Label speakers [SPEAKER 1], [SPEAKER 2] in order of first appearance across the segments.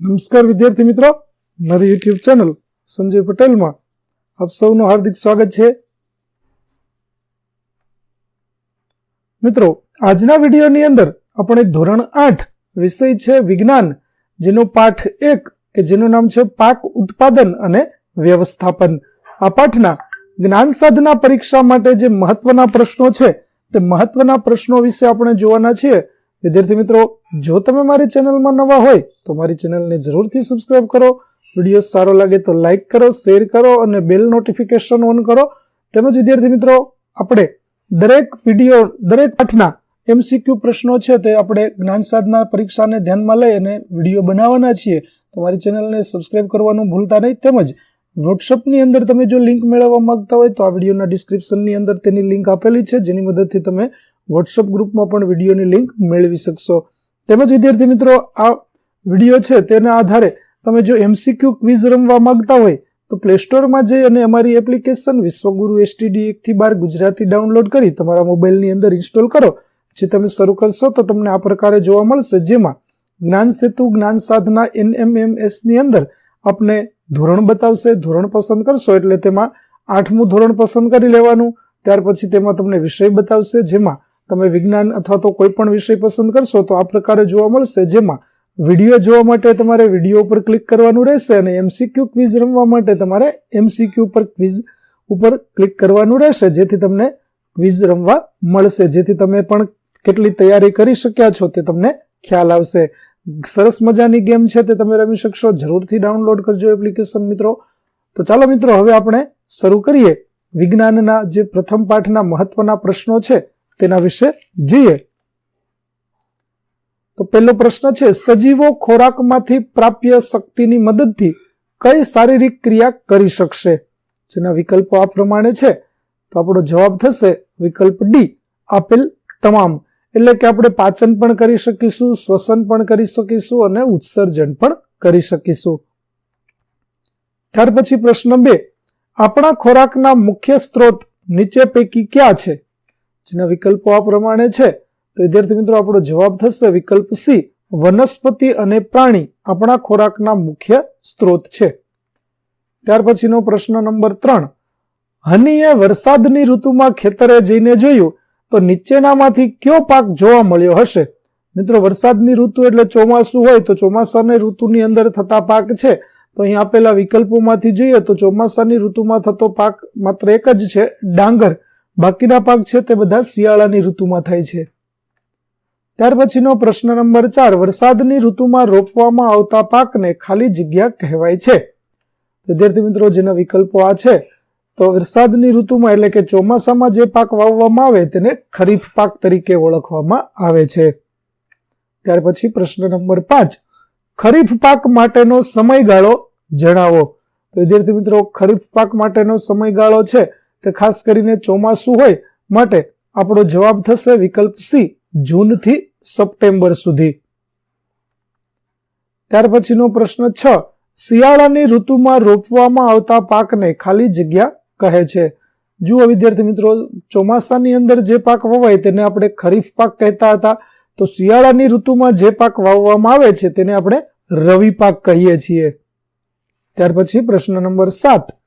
[SPEAKER 1] નમસ્કાર વિદ્યાર્થી મિત્રો. મારી યુટ્યુબ ચેનલ સંજય પટેલમાં આપ સૌનું હાર્દિક સ્વાગત છે. મિત્રો, આજના વિડીયોની અંદર આપણે ધોરણ આઠ વિષય છે વિજ્ઞાન, જેનો પાઠ એક કે જેનું નામ છે પાક ઉત્પાદન અને વ્યવસ્થાપન. આ પાઠના જ્ઞાન સાધના પરીક્ષા માટે જે મહત્વના પ્રશ્નો છે તે મહત્વના પ્રશ્નો વિશે આપણે જોવાના છીએ. વિદ્યાર્થી મિત્રો, જો તમે મારી ચેનલમાં નવા હોય, તો મારી ચેનલને જરૂરથી સબસ્ક્રાઇબ કરો. વીડિયો સારો લાગે તો લાઇક કરો શેર કરો અને બેલ નોટિફિકેશન ઓન કરો. તેમજ વિદ્યાર્થી મિત્રો, આપણે દરેક વીડિયો, દરેક પાઠના એમસીક્યુ પ્રશ્નો છે તે આપણે જ્ઞાન સાધના પરીક્ષાને ધ્યાનમાં લઈ અને વીડિયો બનાવવાના છીએ, તો મારી ચેનલને સબસ્ક્રાઇબ કરવાનું ભૂલતા નહીં. તેમજ વોટ્સઅપની અંદર તમે જો લિંક મેળવવા માંગતા હોય, તો આ વિડીયોના ડિસ્ક્રિપ્શનની અંદર તેની લિંક આપેલી છે, જેની મદદથી તમે વોટ્સઅપ ગ્રુપમાં પણ વિડીયોની લિંક મેળવી શકશો. તેમજ વિદ્યાર્થી મિત્રો, આ વીડિયો છે તેના આધારે તમે જો એમસીક્યુ ક્વિઝ રમવા માંગતા હોય, તો પ્લે સ્ટોરમાં જઈ અને અમારી એપ્લિકેશન વિશ્વગુરુ એસટીડી એકથી બાર ગુજરાતી ડાઉનલોડ કરી તમારા મોબાઈલની અંદર ઇન્સ્ટોલ કરો. જે તમે શરૂ કરશો, તો તમને આ પ્રકારે જોવા મળશે. જેમાં જ્ઞાન સેતુ, જ્ઞાન સાધના એનએમએમએસની અંદર આપને ધોરણ બતાવશે, ધોરણ પસંદ કરશો એટલે તેમાં આઠમું ધોરણ પસંદ કરી લેવાનું. ત્યાર પછી તેમાં તમને વિષય બતાવશે, જેમાં તમે વિજ્ઞાન અથવા તો કોઈ પણ વિષય પસંદ કરશો તો આ પ્રકારે જોવા મળશે, જેમાં વીડિયો જોવા માટે તમારે વીડિયો ઉપર ક્લિક કરવાનું રહેશે અને એમસીક્યુ ક્વિઝ રમવા માટે તમારે એમસીક્યુ પર ક્વિઝ ઉપર ક્લિક કરવાનું રહેશે, જેથી તમને ક્વિઝ રમવા મળશે. જેથી તમે પણ કેટલી તૈયારી કરી શક્યા છો તે તમને ખ્યાલ આવશે. સરસ મજાની ગેમ છે તે તમે રમી શકશો. જરૂરથી ડાઉનલોડ કરજો એપ્લિકેશન મિત્રો. તો ચાલો મિત્રો, હવે આપણે શરૂ કરીએ. વિજ્ઞાનના જે પ્રથમ પાઠના મહત્વના પ્રશ્નો છે તેના વિશે જોઈએ. તો પહેલો પ્રશ્ન છે, સજીવો ખોરાકમાંથી પ્રાપ્ય શક્તિની મદદથી કઈ શારીરિક ક્રિયા કરી શકશે? જેના વિકલ્પો આ પ્રમાણે છે. તો આપણો જવાબ થશે વિકલ્પ ડી આપેલ તમામ. એટલે કે આપણે પાચન પણ કરી શકીશું, શ્વસન પણ કરી શકીશું અને ઉત્સર્જન પણ કરી શકીશું. ત્યાર પછી પ્રશ્ન બે, આપણા ખોરાકના મુખ્ય સ્ત્રોત નીચે પૈકી ક્યાં છે? જેના વિકલ્પો આ પ્રમાણે છે. તો વિદ્યાર્થી મિત્રો, આપણો જવાબ થશે વિકલ્પ સી. વનસ્પતિ અને પ્રાણી આપણા ખોરાકના મુખ્ય સ્ત્રોત છે. ત્યાર પછીનો પ્રશ્ન નંબર ત્રણ. હનીએ વરસાદની ઋતુમાં ખેતરે જઈને જોયું તો નીચેનામાંથી કયો પાક જોવા મળ્યો હશે? મિત્રો, વરસાદની ઋતુ એટલે ચોમાસું હોય તો ચોમાસાની ઋતુની અંદર થતા પાક છે. તો અહીં આપેલા વિકલ્પોમાંથી જોઈએ તો ચોમાસાની ઋતુમાં થતો પાક માત્ર એક જ છે, ડાંગર. બાકીના પાક છે તે બધા શિયાળાની ઋતુમાં થાય છે. ત્યાર પછીનો પ્રશ્ન નંબર ચાર, વરસાદની ઋતુમાં રોપવામાં આવતા પાકને ખાલી જગ્યા કહેવાય છે. વિદ્યાર્થી મિત્રો, જેના વિકલ્પો આ છે, તો વરસાદની ઋતુમાં એટલે કે ચોમાસામાં જે પાક વાવવામાં આવે તેને ખરીફ પાક તરીકે ઓળખવામાં આવે છે. ત્યાર પછી પ્રશ્ન નંબર પાંચ, ખરીફ પાક માટેનો સમયગાળો જણાવો. તો વિદ્યાર્થી મિત્રો, ખરીફ પાક માટેનો સમયગાળો છે તે ખાસ કરીને ચોમાસું હોય માટે આપણો જવાબ થશે વિકલ્પ સી, જૂનથી સપ્ટેમ્બર સુધી. ત્યાર પછીનો પ્રશ્ન છ, શિયાળાની ઋતુમાં રોપવામાં આવતા પાકને ખાલી જગ્યા કહે છે. જુઓ વિદ્યાર્થી મિત્રો, ચોમાસાની અંદર જે પાક વવાય તેને આપણે ખરીફ પાક કહેતા હતા. તો શિયાળાની ઋતુમાં જે પાક વાવવામાં આવે છે તેને આપણે રવિ પાક કહીએ છીએ. ત્યાર પછી પ્રશ્ન નંબર સાત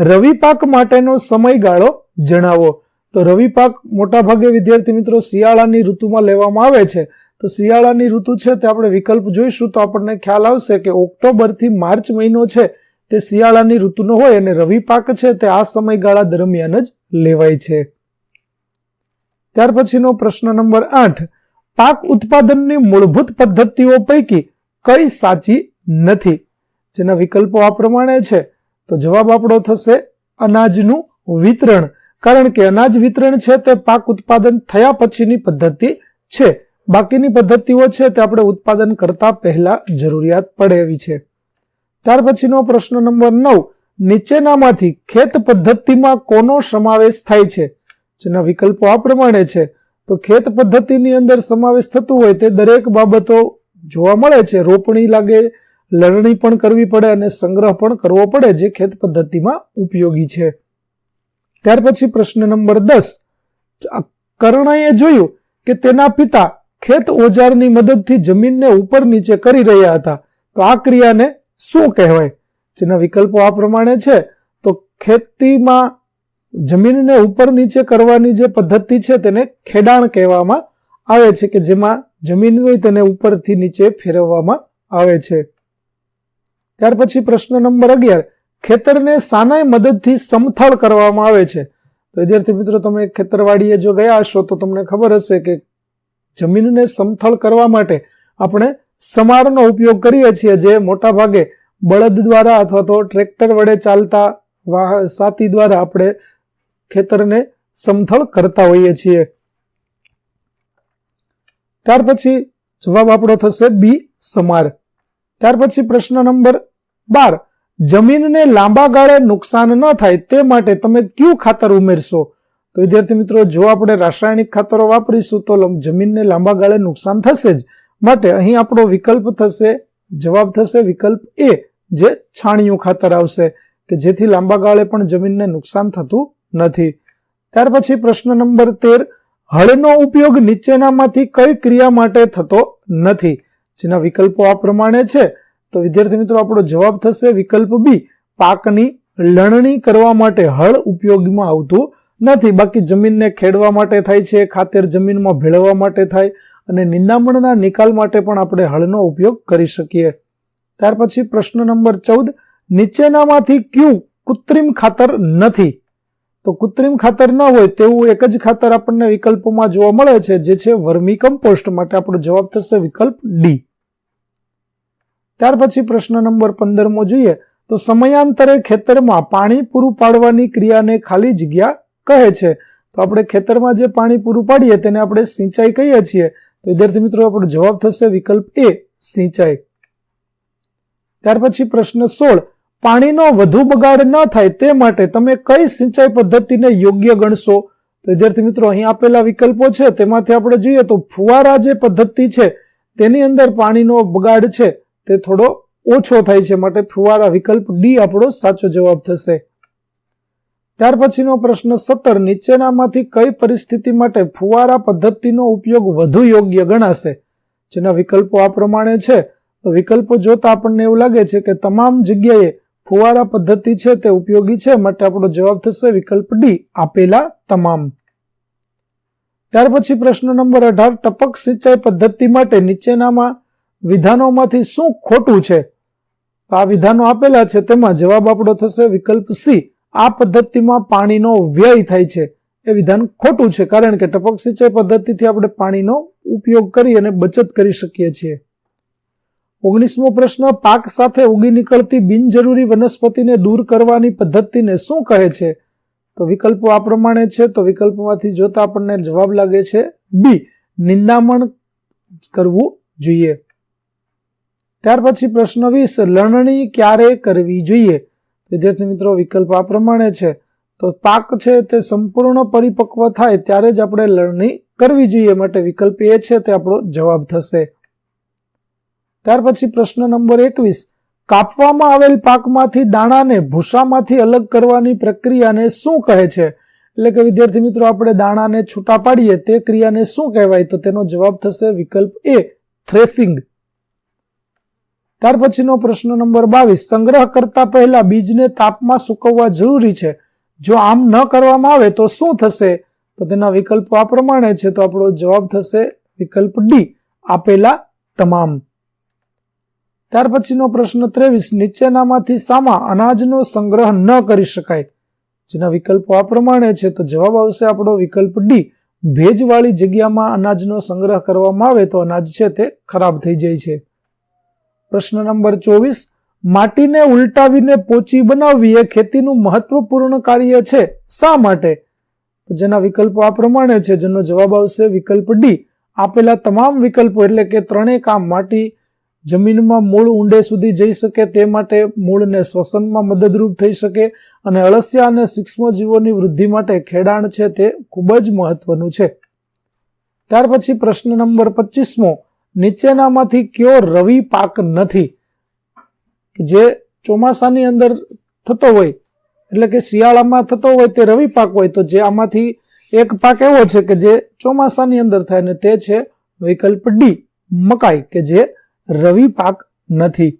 [SPEAKER 1] રવિ પાક માટેનો સમયગાળો જણાવો. તો રવિ પાક મોટા ભાગે વિદ્યાર્થી મિત્રો શિયાળાની ઋતુમાં લેવામાં આવે છે. તો શિયાળાની ઋતુ છે તે આપણે વિકલ્પ જોઈશું તો આપણને ખ્યાલ આવશે કે ઓક્ટોબરથી માર્ચ મહિનો છે તે શિયાળાની ઋતુનો હોય અને રવિ પાક છે તે આ સમયગાળા દરમિયાન જ લેવાય છે. ત્યાર પછીનો પ્રશ્ન નંબર આઠ. પાક ઉત્પાદનની મૂળભૂત પદ્ધતિઓ પૈકી કઈ સાચી નથી? જેના વિકલ્પો આ પ્રમાણે છે. તો જવાબ આપણો થશે અનાજનું વિતરણ. કારણ કે અનાજ વિતરણ છે તે પાક ઉત્પાદન થયા પછીની પદ્ધતિ છે. બાકીની પદ્ધતિઓ છે તે આપણે ઉત્પાદન કરતા પહેલા જરૂરિયાત પડે એવી છે. ત્યાર પછીનો પ્રશ્ન નંબર નવ. નીચેનામાંથી ખેત પદ્ધતિમાં કોનો સમાવેશ થાય છે? જેના વિકલ્પો આ પ્રમાણે છે. તો ખેત પદ્ધતિની અંદર સમાવેશ થતું હોય તે દરેક બાબતો જોવા મળે છે. રોપણી લાગે લણણી પણ કરવી પડે અને સંગ્રહ પણ કરવો પડે જે ખેત પદ્ધતિમાં ઉપયોગી છે. ત્યાર પછી પ્રશ્ન નંબર દસ. કર્ણએ જોયું કે તેના પિતા ખેત ઓજારની મદદથી જમીનને ઉપર નીચે કરી રહ્યા હતા. તો આ ક્રિયાને શું કહેવાય? જેના વિકલ્પો આ પ્રમાણે છે. તો ખેતીમાં જમીનને ઉપર નીચે કરવાની જે પદ્ધતિ છે તેને ખેડાણ કહેવામાં આવે છે કે જેમાં જમીન હોય તેને ઉપરથી નીચે ફેરવવામાં આવે છે. ત્યાર પછી પ્રશ્ન નંબર અગિયાર. ખેતરને સાનાય મદદથી સમથળ કરવામાં આવે છે. તો વિદ્યાર્થી મિત્રો, તમે ખેતરવાડીએ જો ગયા હશો, તો તમને ખબર હશે કે જમીનને સમથળ કરવા માટે આપણે સમારનો ઉપયોગ કરીએ છીએ, જે મોટા ભાગે બળદ દ્વારા અથવા તો ટ્રેક્ટર વડે ચાલતા સાથી દ્વારા આપણે ખેતરને સમથળ કરતા હોઈએ છીએ. ત્યાર પછી જવાબ આપણો થશે બી, સમાર. ત્યાર પછી પ્રશ્ન નંબર બાર, જમીનને લાંબા ગાળે નુકસાન ન થાય તે માટે તમે કયું ખાતર ઉમેરશો? તો વિદ્યાર્થી મિત્રો, જો આપણે રાસાયણિક ખાતરો વાપરીશું તો જમીનને લાંબા ગાળે નુકસાન થશે જ. માટે અહીં આપણો વિકલ્પ થશે, જવાબ થશે વિકલ્પ એ, જે છાણિયું ખાતર આવશે, કે જેથી લાંબા ગાળે પણ જમીનને નુકસાન થતું નથી. ત્યાર પછી પ્રશ્ન નંબર તેર, હળનો ઉપયોગ નીચેનામાંથી કઈ ક્રિયા માટે થતો નથી? જેના વિકલ્પો આ પ્રમાણે છે. તો વિદ્યાર્થી મિત્રો, આપણો જવાબ થશે વિકલ્પ બી. પાકની લણણી કરવા માટે હળ ઉપયોગમાં આવતું નથી. બાકી જમીનને ખેડવા માટે થાય છે, ખાતર જમીનમાં ભેળવવા માટે થાય અને નિંદામણના નિકાલ માટે પણ આપણે હળનો ઉપયોગ કરી શકીએ. ત્યાર પછી પ્રશ્ન નંબર ચૌદ. નીચેનામાંથી ક્યું કૃત્રિમ ખાતર નથી? તો કૃત્રિમ ખાતર ન હોય તેવું એક જ ખાતર આપણને વિકલ્પોમાં જોવા મળે છે, જે છે વર્મી કમ્પોસ્ટ. માટે આપણો જવાબ થશે વિકલ્પ ડી. ત્યાર પછી પ્રશ્ન નંબર પંદરમો જોઈએ તો સમયાંતરે ખેતરમાં પાણી પૂરું પાડવાની ક્રિયાને ખાલી જગ્યા કહે છે. તો આપણે ખેતરમાં જે પાણી પૂરું પાડીએ તેને આપણે સિંચાઈ કહીએ છીએ. તો વિદ્યાર્થી મિત્રો, આપણો જવાબ થશે વિકલ્પ એ, સિંચાઈ. ત્યાર પછી પ્રશ્ન સોળ, પાણીનો વધુ બગાડ ન થાય તે માટે તમે કઈ સિંચાઈ પદ્ધતિને યોગ્ય ગણશો? તો વિદ્યાર્થી મિત્રો, અહીં આપેલા વિકલ્પો છે. તેમાંથી આપણે જોઈએ તો ફુવારા જે પદ્ધતિ છે, તેની અંદર પાણીનો બગાડ છે. તે થોડો ઓછો થાય છે માટે ફુવારા વિકલ્પ ડી આપણો સાચો જવાબ થશે. ત્યાર પછીનો પ્રશ્ન સત્તર. નીચેનામાંથી કઈ પરિસ્થિતિ માટે ફુવારા પદ્ધતિનો ઉપયોગ વધુ યોગ્ય ગણાશે? જેના વિકલ્પો આ પ્રમાણે છે. તો વિકલ્પો જોતા આપણને એવું લાગે છે કે તમામ જગ્યાએ ફુવારા પદ્ધતિ છે તે ઉપયોગી છે માટે આપણો જવાબ થશે વિકલ્પ ડી, આપેલા તમામ. ત્યાર પછી પ્રશ્ન નંબર અઢાર. ટપક સિંચાઈ પદ્ધતિ માટે નીચેનામાં વિધાનોમાંથી શું ખોટું છે? તો આ વિધાનો આપેલા છે. તેમાં જવાબ આપણો થશે વિકલ્પ સી. આ પદ્ધતિમાં પાણીનો વ્યય થાય છે. એ વિધાન ખોટું છે કારણ કે ટપક સિંચાઈ પદ્ધતિથી આપણે પાણીનો ઉપયોગ કરી અને બચત કરી શકીએ છીએ. ઓગણીસમો પ્રશ્ન, પાક સાથે ઉગી નીકળતી બિનજરૂરી વનસ્પતિને દૂર કરવાની પદ્ધતિને શું કહે છે? તો વિકલ્પો આ પ્રમાણે છે. તો વિકલ્પમાંથી જોતા આપણને જવાબ લાગે છે બી. નિંદામણ કરવું જોઈએ. ત્યાર પછી પ્રશ્ન વીસ, લણણી ક્યારે કરવી જોઈએ? વિદ્યાર્થી મિત્રો, વિકલ્પ આ પ્રમાણે છે. તો પાક છે તે સંપૂર્ણ પરિપક્વ થાય ત્યારે જ આપણે લણણી કરવી જોઈએ માટે વિકલ્પ એ છે તે આપણો જવાબ થશે. ત્યાર પછી પ્રશ્ન નંબર એકવીસ, કાપવામાં આવેલ પાકમાંથી દાણાને ભૂસામાંથી અલગ કરવાની પ્રક્રિયાને શું કહે છે? એટલે કે વિદ્યાર્થી મિત્રો, આપણે દાણાને છૂટા પાડીએ તે ક્રિયાને શું કહેવાય? તો તેનો જવાબ થશે વિકલ્પ એ, થ્રેસિંગ. ત્યાર પછીનો પ્રશ્ન નંબર બાવીસ. સંગ્રહ કરતા પહેલા બીજને તાપમાં સુકવવા જરૂરી છે. જો આમ ન કરવામાં આવે તો શું થશે? તો તેના વિકલ્પો આ પ્રમાણે છે. તો આપણો જવાબ થશે વિકલ્પ ડી, આપેલા તમામ. ત્યાર પછીનો પ્રશ્ન ત્રેવીસ. નીચેનામાંથી સામા અનાજનો સંગ્રહ ન કરી શકાય. જેના વિકલ્પો આ પ્રમાણે છે. તો જવાબ આવશે આપણો વિકલ્પ ડી. ભેજવાળી જગ્યામાં અનાજનો સંગ્રહ કરવામાં આવે તો અનાજ છે તે ખરાબ થઈ જાય છે. પ્રશ્ન નંબર ચોવીસ, માટીને ઉલટાવીને પોચી બનાવવી એ ખેતીનું મહત્વપૂર્ણ કાર્ય છે. શા માટે? તો જેના વિકલ્પો આ પ્રમાણે છે, જેનો જવાબ આવશે વિકલ્પ ડી આપેલા તમામ વિકલ્પો એટલે કે ત્રણેય કામ માટી જમીનમાં મૂળ ઊંડે સુધી જઈ શકે તે માટે મૂળને શ્વસનમાં મદદરૂપ થઈ શકે અને અળસિયા અને સૂક્ષ્મજીવોની વૃદ્ધિ માટે ખેડાણ છે તે ખૂબ જ મહત્વનું છે. ત્યાર પછી પ્રશ્ન નંબર પચીસમો નીચેનામાંથી કયો રવિ પાક નથી? જે ચોમાસાની અંદર થતો હોય, એટલે કે શિયાળામાં થતો હોય તે રવિ પાક હોય, તો જે આમાંથી એક પાક એવો છે કે જે ચોમાસાની અંદર થાય ને તે છે વિકલ્પ ડી, મકાઈ, કે જે રવિ પાક નથી.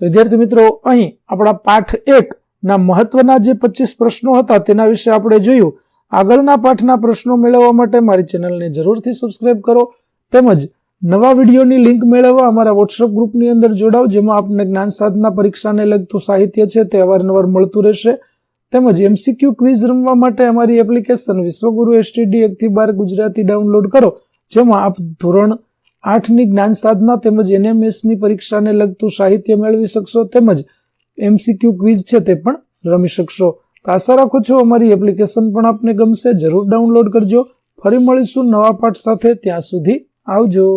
[SPEAKER 1] તો વિદ્યાર્થી મિત્રો, અહીં આપણા પાઠ એક ના મહત્વના જે પચીસ પ્રશ્નો હતા તેના વિશે આપણે જોયું. આગળના પાઠના પ્રશ્નો મેળવવા માટે મારી ચેનલને જરૂરથી સબસ્ક્રાઇબ કરો. તેમજ નવા વિડીયોની લિંક મેળવવા અમારા વોટ્સઅપ ગ્રુપની અંદર જોડાઓ, જેમાં આપને જ્ઞાન સાધના પરીક્ષાને લગતું સાહિત્ય છે તે અવારનવાર મળતું રહેશે. તેમજ એમસીક્યુ ક્વિઝ રમવા માટે અમારી એપ્લિકેશન વિશ્વગુરુ એસટીડી એકથી બાર ગુજરાતી ડાઉનલોડ કરો, જેમાં આપ ધોરણ આઠની જ્ઞાન સાધના તેમજ એનએમએસની પરીક્ષાને લગતું સાહિત્ય મેળવી શકશો, તેમજ એમસીક્યુ ક્વિઝ છે તે પણ રમી શકશો. તો આશા રાખું છું અમારી એપ્લિકેશન પણ આપને ગમશે. જરૂર ડાઉનલોડ કરજો. ફરી મળીશું નવા પાઠ સાથે. ત્યાં સુધી આવજો